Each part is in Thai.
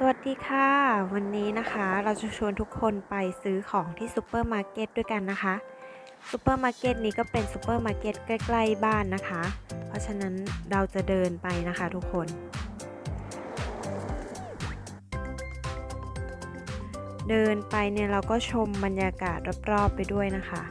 สวัสดีค่ะ วันนี้นะคะเราจะชวนทุกคนไปซื้อของที่ซูเปอร์มาร์เก็ตด้วยกันนะคะซูเปอร์มาร์เก็ตนี้ก็เป็นซูเปอร์มาร์เก็ตใกล้ๆบ้านนะคะ เพราะฉะนั้นเราจะเดินไปนะคะทุกคน เดินไปเนี่ยเราก็ชมบรรยากาศรอบๆไปด้วยนะคะ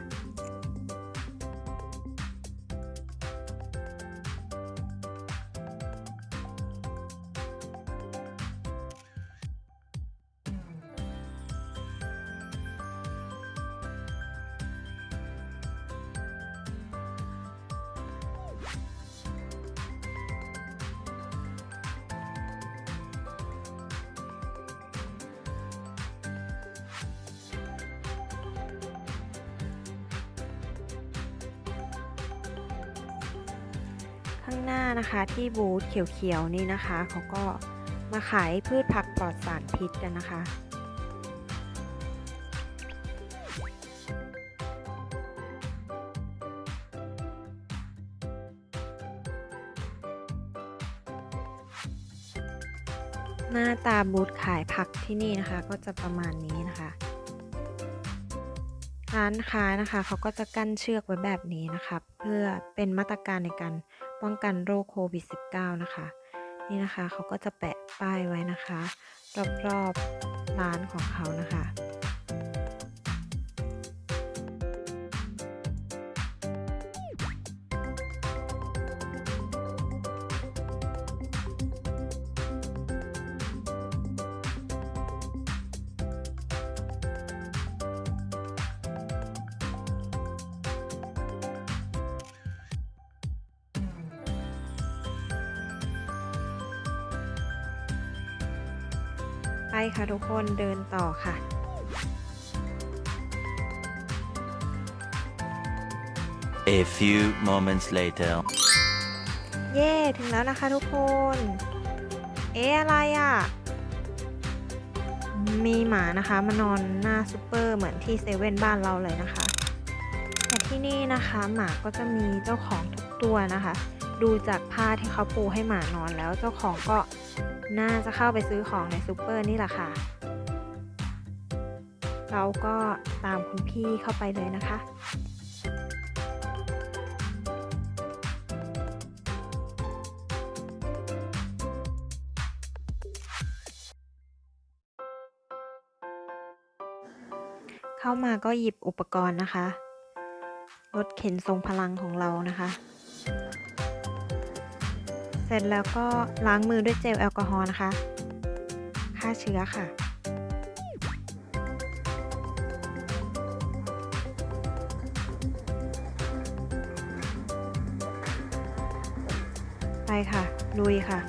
ข้างหน้านะคะที่บูธเขียวๆนี่นะคะเขาก็มาขายพืชผักปลอดสารพิษกันนะคะ หน้าตาบูธขายผักที่นี่นะคะ ก็จะประมาณนี้นะคะ ร้านค้านะคะเขาก็จะกั้นเชือกไว้แบบนี้นะคะ เพื่อเป็นมาตรการในการป้องกันโรคโควิด -19 นะคะ นี่นะคะเขาก็จะแปะป้ายไว้นะคะ รอบๆร้านของเขานะคะ ไปค่ะทุกคนเดินต่อค่ะ A few moments later. เย่ถึงแล้วนะคะทุกคน เอ๊ะอะไรอะ่ะ มีหมานะคะมานอนหน้าซูเปอร์เหมือนที่เซเว่นบ้านเราเลยนะคะ แต่ที่นี่นะคะหมาก็จะมีเจ้าของทุกตัวนะคะ ดูจากผ้าที่เขาปูให้หมานอนแล้วเจ้าของก็น่าจะเข้าไปซื้อของในซูเปอร์นี่แหละค่ะ เราก็ตามคุณพี่เข้าไปเลยนะคะ เข้ามาก็หยิบอุปกรณ์นะคะ รถเข็นทรงพลังของเรานะคะ เสร็จแล้วก็ล้างมือด้วยเจลแอลกอฮอล์นะคะฆ่าเชื้อค่ะ ไปค่ะ ลุยค่ะ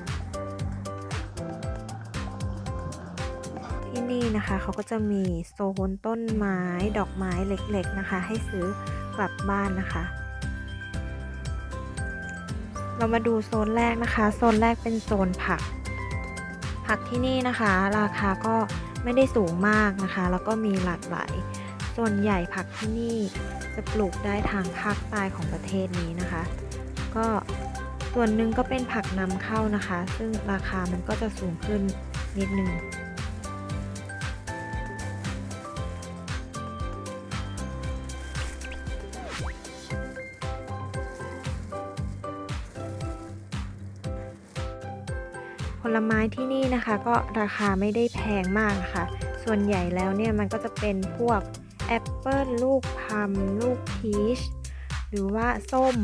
ที่นี่นะคะเขาก็จะมีโซนต้นไม้ดอกไม้เล็กๆนะคะ ให้ซื้อกลับบ้านนะคะ เรามาดูโซนแรกนะคะ โซนแรกเป็นโซนผัก ผักที่นี่นะคะ ราคาก็ไม่ได้สูงมากนะคะ แล้วก็มีหลากหลาย ส่วนใหญ่ผักที่นี่จะปลูกได้ทางภาคใต้ของประเทศนี้นะคะ ก็ส่วนหนึ่งก็เป็นผักนำเข้านะคะ ซึ่งราคามันก็จะสูงขึ้นนิดนึง ผลไม้ที่นี่นะคะก็ราคาไม่ได้แพงมากค่ะ ส่วนใหญ่แล้วเนี่ยมันก็จะเป็นพวกแอปเปิลลูกพัมลูกพีชหรือว่าส้ม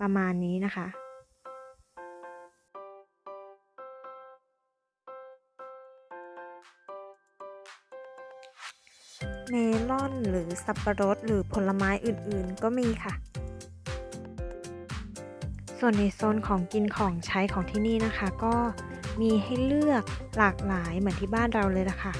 ประมาณนี้นะคะ เมลอนหรือสับปะรดหรือผลไม้อื่นๆก็มีค่ะส่วนในโซนของกินของใช้ของที่นี่นะคะ ก็ มีให้เลือกหลากหลายเหมือนที่บ้านเราเลยล่ะค่ะ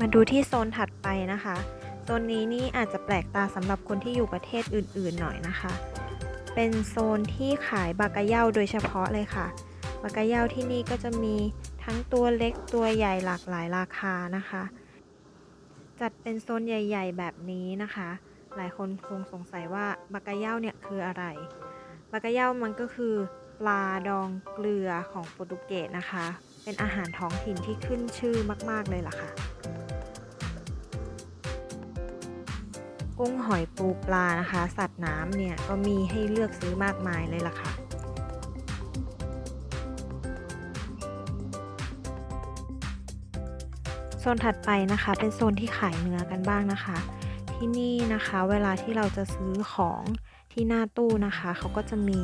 มาดูที่โซนถัดไปนะคะ โซนนี้นี่อาจจะแปลกตาสำหรับคนที่อยู่ประเทศอื่นๆหน่อยนะคะ เป็นโซนที่ขายบากาเย่าโดยเฉพาะเลยค่ะ บากาเย่าที่นี่ก็จะมีทั้งตัวเล็กตัวใหญ่หลากหลายราคานะคะ จัดเป็นโซนใหญ่ ๆ แบบนี้นะคะ หลายคนคงสงสัยว่าบากาเย่าเนี่ยคืออะไรบากาเย่ามันก็คือปลาดองเกลือของโปรตุเกสนะคะ เป็นอาหารท้องถิ่นที่ขึ้นชื่อมาก ๆ เลยล่ะค่ะ กุ้งหอยปูปลานะคะ สัตว์น้ำเนี่ยก็มีให้เลือกซื้อมากมายเลยล่ะค่ะโซนถัดไปนะคะ เป็นโซนที่ขายเนื้อกันบ้างนะคะ ที่นี่นะคะเวลาที่เราจะซื้อของที่หน้าตู้นะคะ เขาก็จะมี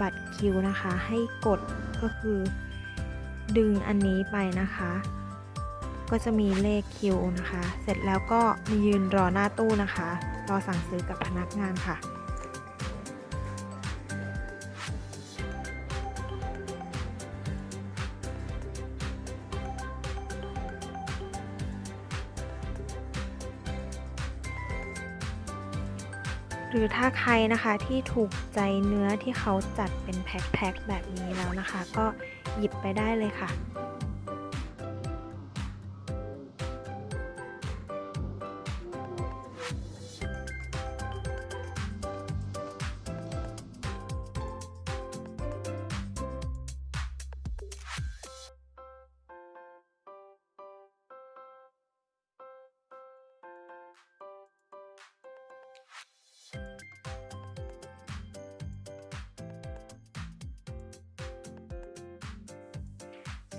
บัตรคิวนะคะ ให้กดก็คือดึงอันนี้ไปนะคะ ก็จะมีเลขคิวนะคะ เสร็จแล้วก็มายืนรอหน้าตู้นะคะ รอสั่งซื้อกับพนักงานค่ะ หรือถ้าใครนะคะที่ถูกใจเนื้อที่เขาจัดเป็นแพ็คๆแบบนี้แล้วนะคะ ก็หยิบไปได้เลยค่ะ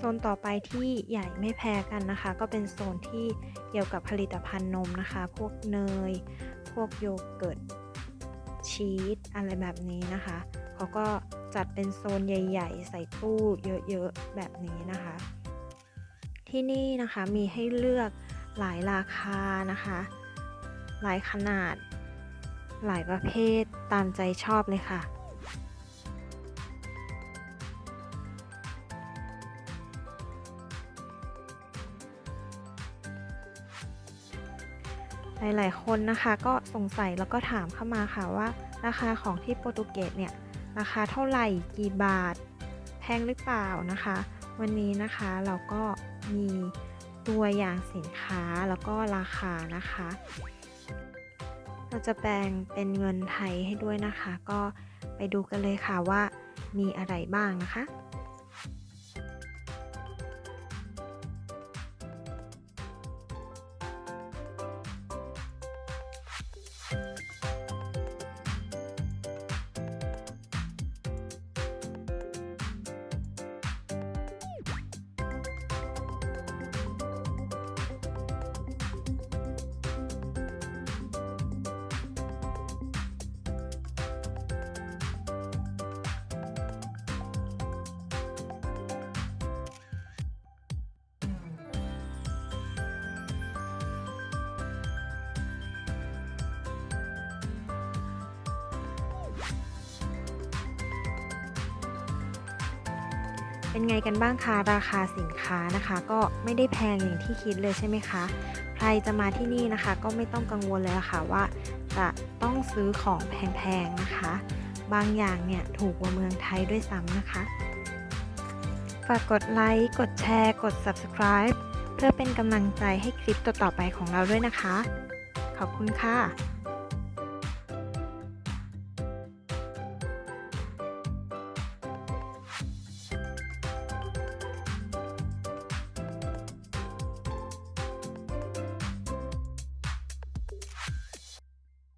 โซนต่อไปที่ใหญ่ไม่แพ้กันนะคะ ก็เป็นโซนที่เกี่ยวกับผลิตภัณฑ์นมนะคะ พวกเนย พวกโยเกิร์ตชีสอะไรแบบนี้นะคะเขาก็จัดเป็นโซนใหญ่ ๆ ใส่ตู้เยอะๆแบบนี้นะคะ ที่นี่นะคะมีให้เลือกหลายราคานะคะ หลายขนาด หลายประเภทตามใจชอบเลยค่ะ หลาย ๆ คนนะคะก็สงสัยแล้วก็ถามเข้ามาค่ะว่า ราคาของที่โปรตุเกสเนี่ยราคาเท่าไหร่กี่บาท แพงหรือเปล่านะคะ วันนี้นะคะเราก็มีตัวอย่างสินค้าแล้วก็ราคานะคะ เราจะแปลงเป็นเงินไทยให้ด้วยนะคะ ก็ไปดูกันเลยค่ะว่ามีอะไรบ้างนะคะ เป็นไงกันบ้างคะราคาสินค้านะคะ ก็ไม่ได้แพงอย่างที่คิดเลยใช่ไหมคะ ใครจะมาที่นี่นะคะ ก็ไม่ต้องกังวลเลยะค่ะว่า จะต้องซื้อของแพงๆนะคะ บางอย่างเนี่ยถูกกว่าเมืองไทยด้วยซ้ำนะคะ ฝากกดไลค์กดแชร์ กด subscribe เพื่อเป็นกำลังใจให้คลิปต่อๆไปของเราด้วยนะคะ ขอบคุณค่ะ